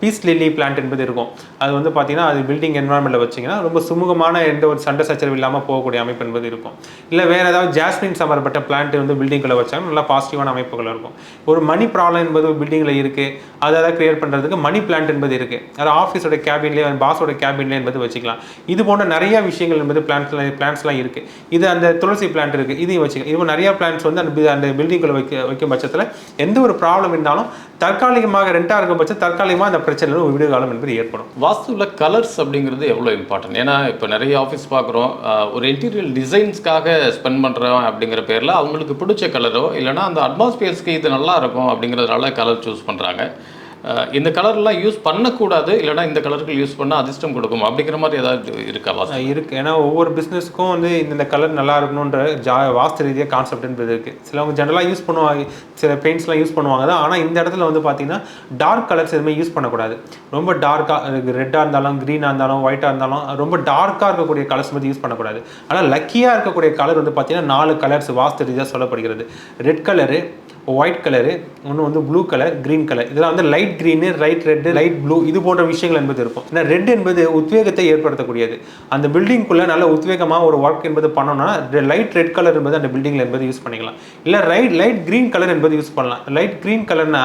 பீஸ் லில்லி பிளான்ட் என்பது இருக்கும். அது வந்து பார்த்தீங்கன்னா அது பில்டிங் என்வரான்மெண்ட்டில் வச்சிங்கன்னா ரொம்ப சுமூகமான எந்த ஒரு சண்டை சச்சரவு இல்லாமல் போகக்கூடிய அமைப்பு என்பது இருக்கும். இல்லை வேறு ஏதாவது ஜாஸ்மின் சம்பந்தப்பட்ட பிளான்ட் வந்து பில்டிங்குள்ளே வச்சாலும் நல்லா பாசிட்டிவான அமைப்புகள் இருக்கும். ஒரு மணி ப்ராப்ளம் என்பது பில்டிங்கில் இருக்குது அதை அதை கிரியேட் பண்ணுறதுக்கு மணி பிளான்ட் என்பது இருக்குது அது ஆஃபீஸோட கேபின்லேயே பாஸோட கேபின்லேயே என்பது வச்சுக்கலாம். இது போன்ற நிறைய விஷயங்கள் என்பது பிளான்ஸ்லாம் பிளான்ஸ்லாம் இருக்குது இது அந்த துளசி பிளான்ட் இருக்குது இது இதையும் வச்சுக்க இது நிறையா பிளான்ஸ் வந்து அந்த அந்த பில்டிங்குள்ளே வைக்க வைக்கும் பட்சத்தில் எந்த ஒரு ப்ராப்ளம் இருந்தாலும் தற்காலிகமாக ரெண்டாக இருக்கும் பட்சம் தற்காலிகமாக அந்த பிரச்சனை விடுகாலம் என்பது ஏற்படும். வாஸ்துவில் கலர்ஸ் அப்படிங்கிறது எவ்வளோ இம்பார்ட்டன்ட் ஏன்னா இப்போ நிறைய ஆஃபீஸ் பார்க்குறோம் ஒரு இன்டீரியர் டிசைன்ஸ்க்காக ஸ்பெண்ட் பண்ணுறோம் அப்படிங்கிற பேரில் அவங்களுக்கு பிடிச்ச கலரோ இல்லைனா அந்த அட்மாஸ்பியர்ஸ்க்கு இது நல்லா இருக்கும் அப்படிங்கிறதுனால கலர் சூஸ் பண்ணுறாங்க இந்த கலர்லாம் யூஸ் பண்ணக்கூடாது இல்லைன்னா இந்த கலர்கள் யூஸ் பண்ணால் அதிர்ஷ்டம் கொடுக்கும். அப்படிங்கிற மாதிரி ஏதாவது இருக்கா வாசம் இருக்குது ஏன்னா ஒவ்வொரு பிஸ்னஸ்க்கும் வந்து இந்த கலர் நல்லா இருக்கணுன்ற ஜா வாஸ்து ரீதியாக கான்செப்ட்ன்றது இருக்குது சிலவங்க ஜென்ரலாக யூஸ் பண்ணுவாங்க சில பெயிண்ட்ஸ்லாம் யூஸ் பண்ணுவாங்க தான். ஆனால் இந்த இடத்துல வந்து பார்த்தீங்கன்னா டார்க் கலர்ஸ் எதுவுமே யூஸ் பண்ணக்கூடாது. ரொம்ப டார்க்காக ரெட்டாக இருந்தாலும் க்ரீனாக இருந்தாலும் ஒயிட்டாக இருந்தாலும் ரொம்ப டார்க்காக இருக்கக்கூடிய கலர்ஸ் வந்து யூஸ் பண்ணக்கூடாது. ஆனால் லக்கியாக இருக்கக்கூடிய கலர் வந்து பார்த்தீங்கன்னா நாலு கலர்ஸ் வாஸ்து ரீதியாக சொல்லப்படுகிறது. ரெட் கலரு ஒயிட் கலரு ஒன்று வந்து ப்ளூ கலர் க்ரீன் கலர் இதெல்லாம் வந்து light green right red light blue இது போன்ற விஷயங்கள் என்பது இருக்கும். ஏன்னா ரெட் என்பது உத்வேகத்தை ஏற்படுத்தக்கூடியது. அந்த பில்டிங்குள்ளே நல்ல உத்வேகமாக ஒரு ஒர்க் என்பது பண்ணோம்னா லைட் ரெட் கலர் என்பது அந்த பில்டிங்கில் என்பது யூஸ் பண்ணிக்கலாம். இல்லை ரைட் லைட் க்ரீன் கலர் என்பது யூஸ் பண்ணலாம். லைட் க்ரீன் கலர்னா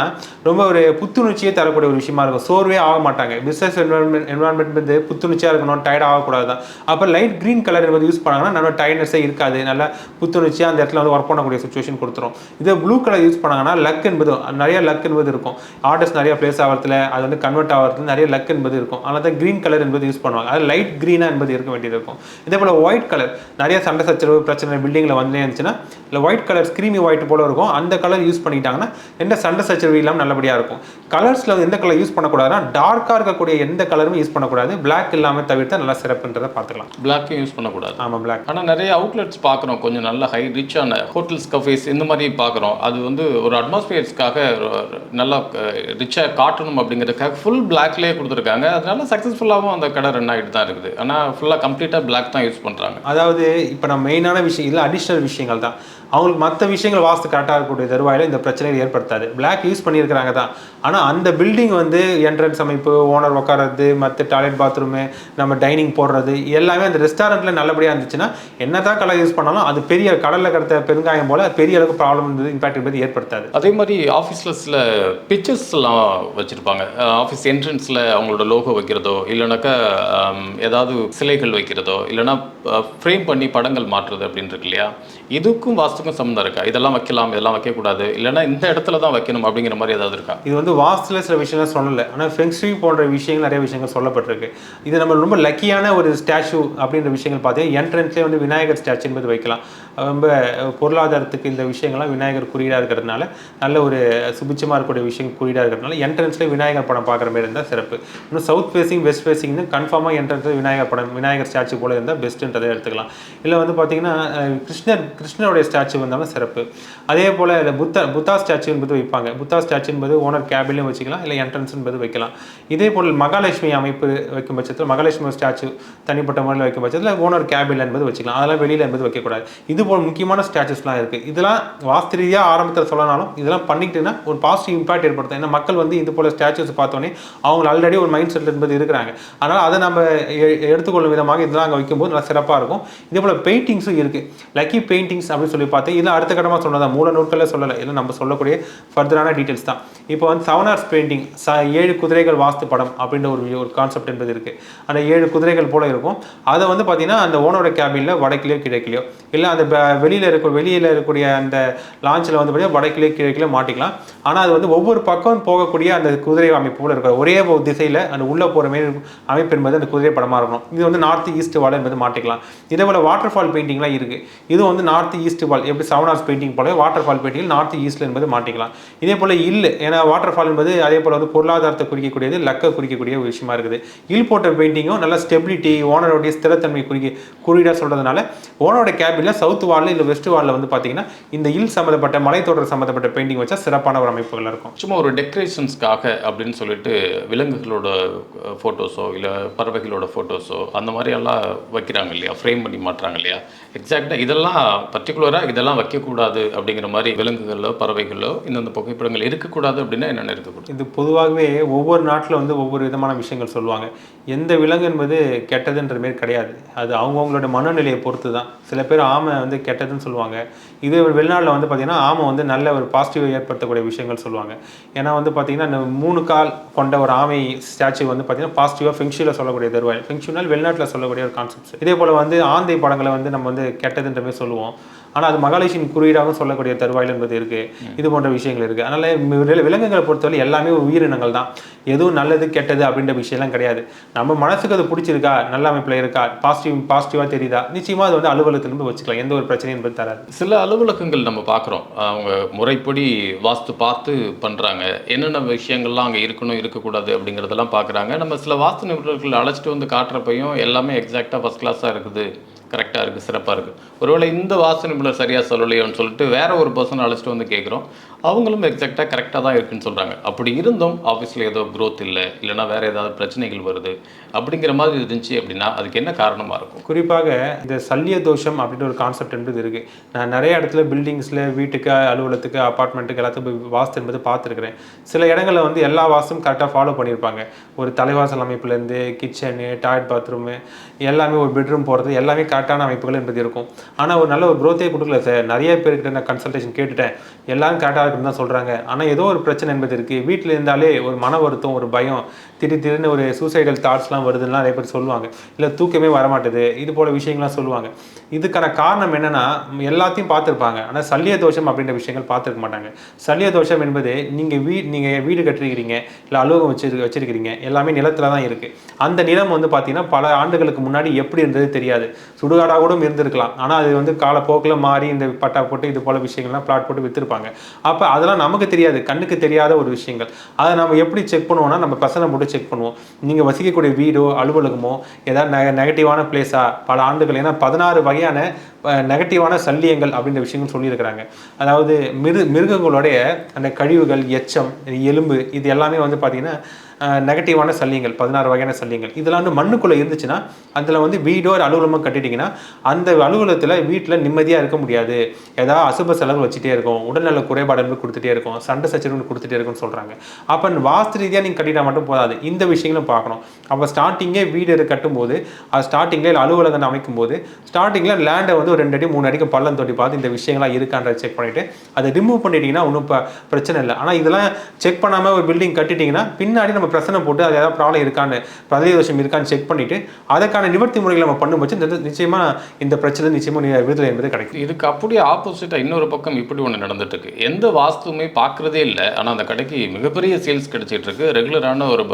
ரொம்ப ஒரு புத்துணர்ச்சியே தரக்கூடிய ஒரு விஷயமா இருக்கும். சோர்வே ஆக மாட்டாங்க. பிஸ்னஸ் என்வரான்மெண்ட் என்வரான்மெண்ட் வந்து புத்துணர்ச்சியாக இருக்கணும் டயர்ட் ஆகக்கூடாது தான் அப்போ லைட் க்ரீன் கலர் என்பது யூஸ் பண்ணாங்கன்னா நல்ல டயர்னஸே இருக்காது. நல்லா புத்துணர்ச்சியாக அந்த இடத்துல வந்து ஒர்க் பண்ணக்கூடிய சுச்சுவேஷன் கொடுத்துரும். இதே ப்ளூ கலர் யூஸ் பண்ணாங்கன்னா லக் என்பது நிறைய லக் என்பது இருக்கும். ஆர்டர்ஸ் நிறைய பிளேஸ் ஆகிறதுல அது வந்து கன்வெர்ட் ஆகிறதுல நிறைய லக் என்பது இருக்கும். அதனால தான் க்ரீன் கலர் என்பது யூஸ் பண்ணுவாங்க. அது லைட் க்ரீனாக என்பது இருக்க வேண்டியது இருக்கும். இதே போல் ஒயிட் கலர் நிறைய சண்டை சச்சரவு பிரச்சனை பில்டிங்கில் வந்து இருந்துச்சுன்னா இல்லை ஒயிட் கலர் ஸ்க்ரீமி ஒயிட் போல இருக்கும். அந்த கலர் யூஸ் பண்ணிட்டாங்கன்னா எந்த சண்டை சச்சரவு இல்லாமல் நல்லபடியாக இருக்கும். கலர்ஸில் எந்த கலர் யூஸ் பண்ணக்கூடாதுன்னா டார்க்காக இருக்கக்கூடிய எந்த கலருமே யூஸ் பண்ணக்கூடாது. Black இல்லாமல் தவிர்த்தா நல்லா சிறப்புன்றதை பார்த்துக்கலாம். பிளாக்கையும் யூஸ் பண்ணக்கூடாது. ஆமாம் Black. ஆனால் நிறைய அவுட்லெட்ஸ் பார்க்குறோம். கொஞ்சம் நல்ல ஹை ரிச்சான ஹோட்டல்ஸ் கஃபேஸ் இந்த மாதிரி பார்க்குறோம். அது வந்து வந்து ஒரு அட்மாஸ்பியர்ஸ்க்காக நல்லா ரிச்சாக காட்டணும் அப்படிங்கிறதுக்காக ஃபுல் பிளாக்லேயே கொடுத்துருக்காங்க. அதனால சக்ஸஸ்ஃபுல்லாகவும் அந்த கடை ரன் ஆகிட்டு தான் இருக்குது. ஆனால் ஃபுல்லாக கம்ப்ளீட்டாக பிளாக் தான் யூஸ் பண்ணுறாங்க அதாவது இப்போ நம்ம மெயினான விஷயம் இல்லை அடிஷ்னல் விஷயங்கள் தான். அவங்களுக்கு மற்ற விஷயங்கள் வாஸ்து கரெக்டாக இருக்கக்கூடிய தருவாயில் இந்த பிரச்சனைகள் ஏற்படுத்தாது. பிளாக் யூஸ் பண்ணியிருக்கிறாங்க தான். ஆனால் அந்த பில்டிங் வந்து என்ட்ரன்ஸ் அமைப்பு ஓனர் உட்கார்றது மற்ற டாய்லெட் பாத்ரூமு நம்ம டைனிங் போடுறது எல்லாமே அந்த ரெஸ்டாரண்ட்டில் நல்லபடியாக இருந்துச்சுன்னா என்ன தான் கலர் யூஸ் பண்ணாலும் அது பெரிய கடலில் கடத்த பெருங்காயம் போல் பெரிய அளவுக்கு ப்ராப்ளம் இருந்தது இம்பாக்ட் என்பது ஏற்படுத்தாது. அதே மாதிரி ஆஃபீஸில் சில பிக்சர்ஸ்லாம் வச்சுருப்பாங்க. ஆஃபீஸ் என்ட்ரன்ஸில் அவங்களோட லோகோ வைக்கிறதோ இல்லைனாக்கா ஏதாவது சிலைகள் வைக்கிறதோ இல்லைனா ஃப்ரேம் பண்ணி படங்கள் மாற்றுறது அப்படின்னு இருக்கு இல்லையா? இதுக்கும் வாஸ்துக்கும் சம்மந்தம் இருக்கா? இதெல்லாம் வைக்கலாம் இதெல்லாம் வைக்கக்கூடாது. இல்லைன்னா இந்த இடத்துல தான் வைக்கணும் அப்படிங்கிற மாதிரி ஏதாவது இருக்கா? இது வந்து வாஸ்துல சில விஷயங்கள் சொல்லலை. ஆனால் ஃபெங்ஸ்ட்ரி போன்ற விஷயங்கள் நிறைய விஷயங்கள் சொல்லப்பட்டிருக்கு. இது நம்ம ரொம்ப லக்கியான ஒரு ஸ்டாச்சு அப்படின்ற விஷயங்கள் பார்த்தீங்கன்னா என்ட்ரன்ஸ்லேயே வந்து விநாயகர் ஸ்டாச்சு என்பது வைக்கலாம். ரொம்ப பொருளாதாரத்துக்கு இந்த விஷயங்கள்லாம் விநாயகர் குறியீடாக இருக்கிறதுனால நல்ல ஒரு சுபிச்சமாக இருக்கக்கூடிய விஷயம் குறியீடாக இருக்கிறதுனால என்ட்ரன்ஸ்லேயே விநாயகர் படம் பார்க்குற மாதிரி இருந்தால் சிறப்பு. இன்னும் சவுத் ஃபேஸிங் வெஸ்ட் ஃபேஸிங்னு கன்ஃபார்மாக என்ட்ரன்ஸில் விநாயகர் படம் விநாயகர் ஸ்டாச்சு போல இருந்தால் பெஸ்ட்டுன்றதை எடுத்துக்கலாம். இல்லை வந்து பார்த்தீங்கன்னா கிருஷ்ணர் கிருஷ்ணருடைய ஸ்டாச்சு வந்தாலும் சிறப்பு. அதே போல் இந்த புத்தா புத்தா ஸ்டாச்சு என்பது வைப்பாங்க. புத்தா ஸ்டாச்சு என்பது ஓனர் கேபிலையும் வச்சுக்கலாம் இல்லை என்ட்ரன்ஸ் என்பது வைக்கலாம். இதே போல் மகாலட்சுமி அமைப்பு வைக்கும் பட்சத்தில் மகாலட்சுமி ஸ்டாச்சு தனிப்பட்ட முறையில் வைக்கும் பட்சத்தில் ஓனர் கேபில் என்பது வச்சுக்கலாம். அதெல்லாம் வெளியில் என்பது வைக்கக்கூடாது. இது போல் முக்கியமான ஸ்டாச்சஸ்லாம் இருக்குது இதெல்லாம் வாஸ்து ரீதியாக ஆரம்பத்தில் சொல்லனாலும் இதெல்லாம் பண்ணிக்கிட்டுன்னா ஒரு பாசிட்டிவ் இம்பாக்ட் ஏற்படுத்தும். ஏன்னா மக்கள் வந்து இது போல் ஸ்டாச்சஸ் பார்த்தோன்னே அவங்க ஆல்ரெடி ஒரு மைண்ட் செட் என்பது இருக்கிறாங்க. அதனால் அதை நம்ம எ- எடுத்துக்கொள்ளும் விதமாக இதெல்லாம் அங்கே வைக்கும்போது நல்லா சிறப்பாக இருக்கும். இதே போல் பெயிண்டிங்ஸும் இருக்குது லக்கி பெயிண்டிங்ஸ் அப்படின்னு சொல்லி பார்த்து இதெல்லாம் அடுத்த கட்டமாக சொன்னதான் மூல நூற்களில் சொல்லலை. இல்லை நம்ம சொல்லக்கூடிய ஃபர்தரான டீட்டெயில்ஸ் தான். இப்போ வந்து செவன் ஹார்ஸ் பெயிண்டிங் ச ஏழு குதிரைகள் வாஸ்து படம் அப்படின்ற ஒரு ஒரு கான்செப்ட் என்பது இருக்குது அந்த ஏழு குதிரைகள் போல இருக்கும். அதை வந்து பார்த்தீங்கன்னா அந்த ஓனரோட கேபினில் வடக்கிலையோ கிழக்கிலையோ இல்லை அந்த வெளியில் இருக்க வெளியில் இருக்கக்கூடிய அந்த லான்ச்சில் வந்து பார்த்தீங்கன்னா வடக்கிலே கிழக்கிலே மாட்டிக்கலாம். ஆனால் அது வந்து ஒவ்வொரு பக்கம் போகக்கூடிய அந்த குதிரை அமைப்பு போல இருக்கும் ஒரே ஒரு திசையில் அந்த உள்ளே போகிற மாரி அமைப்பு என்பது அந்த குதிரை படமாக இருக்கணும். இது வந்து நார்த் ஈஸ்ட் வால் என்பது மாட்டிக்கலாம். இதே போல் வாட்டர் ஃபால் பெயிண்டிங்லாம் இருக்குது இது வந்து நார்த் ஈஸ்ட் வால் எப்படி செவன் ஹார்ஸ் பெயிண்டிங் போல வாட்டர் ஃபால் பெயிண்டிங் நார்த் ஈஸ்ட்ல என்பது மாட்டிக்கலாம். இதே போல் இல் ஏன்னா வாட்டர் ஃபால் என்பது அதே போல் வந்து பொருளாதாரத்தை குறிக்கக்கூடியது லக்க குறிக்கக்கூடிய ஒரு விஷயமா இருக்குது. இல் போட்ட பெயிண்டிங்கும் நல்லா ஸ்டெபிலிட்டி ஓனருடைய ஸ்திரத்தன்மை குறிக்க குறியீடாக சொல்கிறதுனால ஓனரோட கேபினில் சவுத் வாலில் இல்லை வெஸ்ட் வாலில் வந்து பார்த்தீங்கன்னா இந்த இல் சம்மந்தப்பட்ட மலைத்தொடர் சம்மந்தப்பட்ட பெயிண்டிங் வச்சா சிறப்பான ஒரு அமைப்புகள் இருக்கும். சும்மா ஒரு டெக்கரேஷன்ஸ்க்காக அப்படின்னு சொல்லிட்டு விலங்குகளோட ஃபோட்டோஸோ இல்லை பறவைகளோட ஃபோட்டோஸோ அந்த மாதிரி எல்லாம் வைக்கிறாங்க இல்லையா? ஃப்ரேம் பண்ணி மாட்டுறாங்க இல்லையா? எக்ஸாக்டாக இதெல்லாம் பர்டிகுலராக இதெல்லாம் வைக்கக்கூடாது அப்படிங்கிற மாதிரி விலங்குகளோ பறவைகளோ இந்தந்த புகைப்படங்கள் இருக்கக்கூடாது அப்படின்னா என்னென்ன இருக்கக்கூடாது? இது பொதுவாகவே ஒவ்வொரு நாட்டில் வந்து ஒவ்வொரு விதமான விஷயங்கள் சொல்லுவாங்க. எந்த விலங்கு என்பது கெட்டதுன்ற மாரி கிடையாது. அது அவங்கவுங்களோட மனநிலையை பொறுத்து தான் சில பேர் ஆமை வந்து கெட்டதுன்னு சொல்லுவாங்க. இதே ஒரு வெளிநாட்டில் வந்து பார்த்திங்கன்னா ஆமை வந்து நல்ல ஒரு பாசிட்டிவ் ஏற்படுத்தக்கூடிய விஷயங்கள் சொல்லுவாங்க. ஏன்னா வந்து பார்த்திங்கன்னா இந்த மூணு கால் கொண்ட ஒரு ஆமை ஸ்டாச்சு வந்து பார்த்தீங்கன்னா பாசிட்டிவாக ஃபிங்ஷியில் சொல்லக்கூடிய தருவாய். ஃபெங்ஷுனால் வெளிநாட்டில் சொல்லக்கூடிய ஒரு கான்செப்ட் இதே போல் வந்து ஆந்தை படங்களை வந்து நம்ம வந்து கெட்டதுன்ற மாதிரி சொல்லுவோம். ஆனால் அது மகாலேஷின் குறியீடாகவும் சொல்லக்கூடிய தருவாயில் என்பது இருக்குது இது போன்ற விஷயங்கள் இருக்குது அதனால் விலங்குகளை பொறுத்தவரை எல்லாமே உயிரினங்கள் தான். எதுவும் நல்லது கெட்டது அப்படின்ற விஷயம்லாம் கிடையாது. நம்ம மனசுக்கு அது பிடிச்சிருக்கா? நல்ல அமைப்பில் இருக்கா? பாசிட்டிவ் பாசிட்டிவாக தெரியுதா? நிச்சயமாக அது வந்து அலுவலகத்திலிருந்து வச்சுக்கலாம். எந்த ஒரு பிரச்சனையும் என்பது தராது. சில அலுவலகங்கள் நம்ம பார்க்குறோம். அவங்க முறைப்படி வாஸ்து பார்த்து பண்ணுறாங்க என்னென்ன விஷயங்கள்லாம் அங்கே இருக்கணும் இருக்கக்கூடாது அப்படிங்கிறதெல்லாம் பார்க்குறாங்க. நம்ம சில வாஸ்து நிபுணர்கள் அழைச்சிட்டு வந்து காட்டுறப்பையும் எல்லாமே எக்ஸாக்டாக ஃபஸ்ட் கிளாஸாக இருக்குது. கரெக்டாக இருக்குது சிறப்பாக இருக்குது. ஒருவேளை இந்த வாசனை நிபுணர் சரியாக சொல்லலையோன்னு சொல்லிட்டு வேற ஒரு பர்சன் அழைச்சிட்டு வந்து கேட்குறோம் அவங்களும் எக்ஸாக்டாக கரெக்டாக தான் இருக்குன்னு சொல்கிறாங்க அப்படி இருந்தும் ஆஃபீஸில் ஏதோ க்ரோத் இல்லை இல்லைன்னா வேறு ஏதாவது பிரச்சனைகள் வருது அப்படிங்கிற மாதிரி இருந்துச்சு அப்படின்னா அதுக்கு என்ன காரணமாக இருக்கும்? குறிப்பாக இந்த சல்லிய தோஷம் அப்படின்ற ஒரு கான்செப்ட் என்பது இருக்குது நான் நிறைய இடத்துல பில்டிங்ஸில் வீட்டுக்கு அலுவலகத்துக்கு அப்பார்ட்மெண்ட்டுக்கு எல்லாத்துக்கும் போய் வாஸ்து என்பது பார்த்துருக்குறேன். சில இடங்களில் வந்து எல்லா வாஸ்தும் கரெக்டாக ஃபாலோ பண்ணியிருப்பாங்க. ஒரு தலைவாசல் அமைப்புலேருந்து கிச்சனு டாய்லெட் பாத்ரூமு எல்லாமே ஒரு பெட்ரூம் போகிறது எல்லாமே கரெக்டான அமைப்புகள் என்பது இருக்கும். ஆனால் ஒரு நல்ல ஒரு growth-ஏ கொடுக்கல சார் நிறைய பேர்கிட்ட நான் கன்சல்டேஷன் கேட்டுட்டேன். எல்லாரும் கரெக்டாக இருக்குன்னு தான் சொல்கிறாங்க ஆனால் ஏதோ ஒரு பிரச்சனை என்பது இருக்குது வீட்டில் இருந்தாலே ஒரு மன வருத்தம் ஒரு பயம் திடீர் திடீர்னு ஒரு சூசைடல் தாட்ஸ்லாம் வருதுன்னா நிறைய பேர் சொல்லுவாங்க. இல்லை தூக்கமே வரமாட்டேது. இது போல விஷயங்கள்லாம் சொல்லுவாங்க. இதுக்கான காரணம் என்னென்னா எல்லாத்தையும் பார்த்துருப்பாங்க. ஆனால் சல்லிய தோஷம் அப்படின்ற விஷயங்கள் பார்த்துருக்க மாட்டாங்க. சல்லிய தோஷம் என்பது நீங்கள் வீ நீங்கள் வீடு கட்டிருக்கிறீங்க இல்லை அலுவலகம் வச்சு வச்சிருக்கிறீங்க எல்லாமே நிலத்தில் தான் இருக்குது அந்த நிலம் வந்து பார்த்தீங்கன்னா பல ஆண்டுகளுக்கு முன்னாடி எப்படி இருந்தது தெரியாது. சுடுகாடாக கூட இருந்திருக்கலாம். ஆனால் அது வந்து காலப்போக்கில் மாறி இந்த பட்டா போட்டு இது போல் விஷயங்கள்லாம் பிளாட் போட்டு விற்றுருப்பாங்க அப்போ அதெல்லாம் நமக்கு தெரியாது கண்ணுக்கு தெரியாத ஒரு விஷயங்கள். அதை நம்ம எப்படி செக் பண்ணுவோம்னா நம்ம பசங்களை போட்டு செக் பண்ணுவோம். நீங்கள் வசிக்கக்கூடிய வீடோ அலுவலகமோ ஏதாவது நெ நெகட்டிவான பிளேஸா பல ஆண்டுகள் ஏன்னா பதினாறு வகையான நெகட்டிவான சல்லியங்கள் அப்படின்ற விஷயங்கள் சொல்லியிருக்கிறாங்க. அதாவது மிரு மிருகங்களுடைய அந்த கழிவுகள் எச்சம் எலும்பு இது எல்லாமே வந்து பார்த்திங்கன்னா நெகட்டிவான சல்லியங்கள் பதினாறு வகையான சல்லியங்கள். இதெல்லாம் வந்து மண்ணுக்குள்ளே இருந்துச்சுன்னா அதில் வந்து வீடோ ஒரு அலுவலமாக கட்டிட்டிங்கன்னா அந்த அலுவலகத்தில் வீட்டில் நிம்மதியாக இருக்க முடியாது. ஏதாவது அசுப செலவு வச்சுட்டே இருக்கும் உடல்நல குறைபாடுகள் கொடுத்துட்டே இருக்கும் சண்டை சச்சரவு கொடுத்துட்டே இருக்கும்னு சொல்கிறாங்க அப்போ வாஸ்து ரீதியாக நீங்கள் கட்டிட்டா மட்டும் போதாது. இந்த விஷயங்களும் பார்க்கணும். அப்போ ஸ்டார்டிங்கே வீடு கட்டும்போது அது ஸ்டார்டிங்கில் அலுவலகம் அமைக்கும் போது ஸ்டார்டிங்கில் லேண்டை வந்து ஒரு ரெண்டு அடி மூணு அடிக்கு பள்ளம் தொட்டி பார்த்து இந்த விஷயங்கள்லாம் இருக்கான்றதை செக் பண்ணிவிட்டு அதை ரிமூவ் பண்ணிட்டீங்கன்னா ஒன்றும் ப பிரச்சனை இல்லை. ஆனால் இதெல்லாம் செக் பண்ணாமல் ஒரு பில்டிங் கட்டிட்டிங்கன்னா பின்னாடி நம்ம பிரச்சனை போட்டு அது ஏதாவது ப்ராப்ளம் இருக்கான்னு பிரதய வருஷம் இருக்கான்னு செக் பண்ணிவிட்டு அதற்கான நிவர்த்தி முறைகளை நம்ம பண்ணும்போது இந்த நிச்சயமாக இந்த பிரச்சனை நிச்சயமாக விடுதலை என்பது கிடைக்கும். இதுக்கு அப்படியே ஆப்போசிட்டாக இன்னொரு பக்கம் இப்படி ஒன்று நடந்துட்டு இருக்கு எந்த வாஸ்துவுமே பார்க்குறதே இல்லை. ஆனால் அந்த கடைக்கு மிகப்பெரிய சேல்ஸ் கிடைச்சிட்டு இருக்கு. ரெகுலரான ஒரு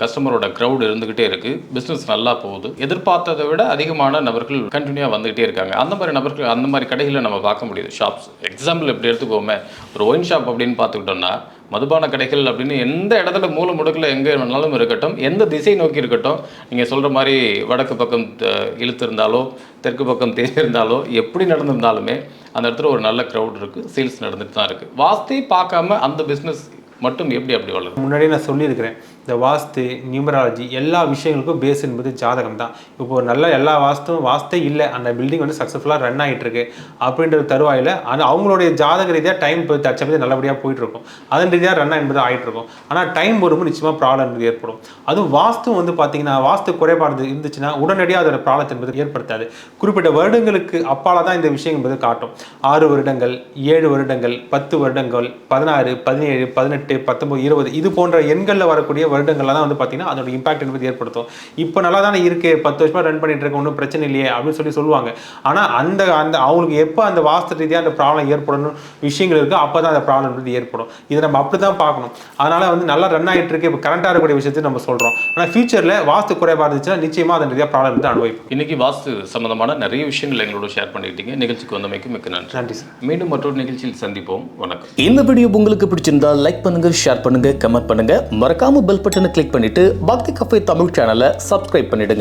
கஸ்டமரோட க்ரௌடு இருந்துக்கிட்டே இருக்கு. பிஸ்னஸ் நல்லா போகுது. எதிர்பார்த்ததை விட அதிகமான நபர்கள் கண்டினியூவாக வந்துகிட்டே இருக்காங்க. அந்த மாதிரி நபர்கள் அந்த மாதிரி கடைகளை நம்ம பார்க்க முடியுது. ஷாப்ஸ் எக்ஸாம்பிள் எப்படி எடுத்துக்கோமே. ஒரு ஒயின் ஷாப் அப்படின்னு பார்த்துக்கிட்டோம்னா மதுபான கடைகள் அப்படின்னு எந்த இடத்துல மூல முடுக்கில் எங்கே வேணாலும் இருக்கட்டும் எந்த திசை நோக்கி இருக்கட்டும் நீங்கள் சொல்கிற மாதிரி வடக்கு பக்கம் இழுத்திருந்தாலோ தெற்கு பக்கம் தேடி இருந்தாலோ எப்படி நடந்திருந்தாலுமே அந்த இடத்துல ஒரு நல்ல க்ரௌட் இருக்குது சேல்ஸ் நடந்துட்டு தான் இருக்குது வாஸ்தே பார்க்காம அந்த பிஸ்னஸ் மட்டும் எப்படி அப்படி வளரும் முன்னாடியே நான் சொல்லியிருக்கிறேன். இந்த வாஸ்து நியூமராலஜி எல்லா விஷயங்களுக்கும் பேஸ் என்பது ஜாதகம் தான் இப்போ ஒரு நல்ல எல்லா வாஸ்தும் வாஸ்தே இல்லை. அந்த பில்டிங் வந்து சக்ஸஸ்ஃபுல்லாக ரன் ஆகிட்டு இருக்கு அப்படின்ற தருவாயில் அது அவங்களுடைய ஜாதக ரீதியாக டைம் தச்சபதி நல்லபடியாக போயிட்டு இருக்கும் அதன் ரீதியாக ரன் என்பது ஆகிட்டு இருக்கும் ஆனால் டைம் வரும்போது நிச்சயமாக ப்ராப்ளம் என்பது ஏற்படும். அதுவும் வாஸ்து வந்து பார்த்தீங்கன்னா வாஸ்து குறைபாடு இருந்துச்சுன்னா உடனடியாக அதோட ப்ராப்ளத்தை என்பது ஏற்படுத்தாது. குறிப்பிட்ட வருடங்களுக்கு அப்பால தான் இந்த விஷயம் என்பது காட்டும். ஆறு வருடங்கள் ஏழு வருடங்கள் பத்து வருடங்கள் பதினாறு பதினேழு பதினெட்டு பத்தொம்பது இருபது இது போன்ற எண்களில் வரக்கூடிய வருடங்கள்ல தான் வந்து பார்த்தீங்கன்னா அதோட இம்பாக்ட் என்பது ஏற்படுத்தும். இப்போ நல்லா தானே இருக்கு பத்து வருஷமா ரன் பண்ணிட்டு இருக்க ஒன்றும் பிரச்சனை இல்லையே அப்படின்னு சொல்லி சொல்லுவாங்க. ஆனால் அந்த அந்த அவங்களுக்கு எப்போ அந்த வாஸ்து ரீதியாக அந்த ப்ராப்ளம் ஏற்படணும் விஷயங்கள் இருக்கு அப்போ தான் அந்த ப்ராப்ளம் வந்து ஏற்படும். இதை நம்ம அப்படி தான் பார்க்கணும். அதனால வந்து நல்லா ரன் ஆகிட்டு இருக்கு இப்போ கரண்டாக இருக்கக்கூடிய விஷயத்தை நம்ம சொல்கிறோம் ஆனால் ஃபியூச்சரில் வாஸ்து குறைபாடு இருந்துச்சுன்னா நிச்சயமாக அதன் ரீதியாக ப்ராப்ளம் வந்து அனுபவிப்போம். இன்னைக்கு வாஸ்து சம்பந்தமான நிறைய விஷயங்கள் எங்களோட ஷேர் பண்ணிக்கிட்டீங்க. நிகழ்ச்சிக்கு வந்தமைக்கு மிக்க நன்றி. நன்றி சார். மீண்டும் மற்றொரு நிகழ்ச்சியில் சந்திப்போம். வணக்கம். இந்த வீடியோ உங்களுக்கு பிடிச்சிருந்தா லைக் பண்ணுங்க ஷேர் பண்ணுங்க கமெண்ட் பண்ணுங்க. மறக்காம பெல் பட்டனை கிளிக் பண்ணிட்டு பக்தி கஃபே தமிழ் சேனலை சப்ஸ்கிரைப் பண்ணிடுங்க.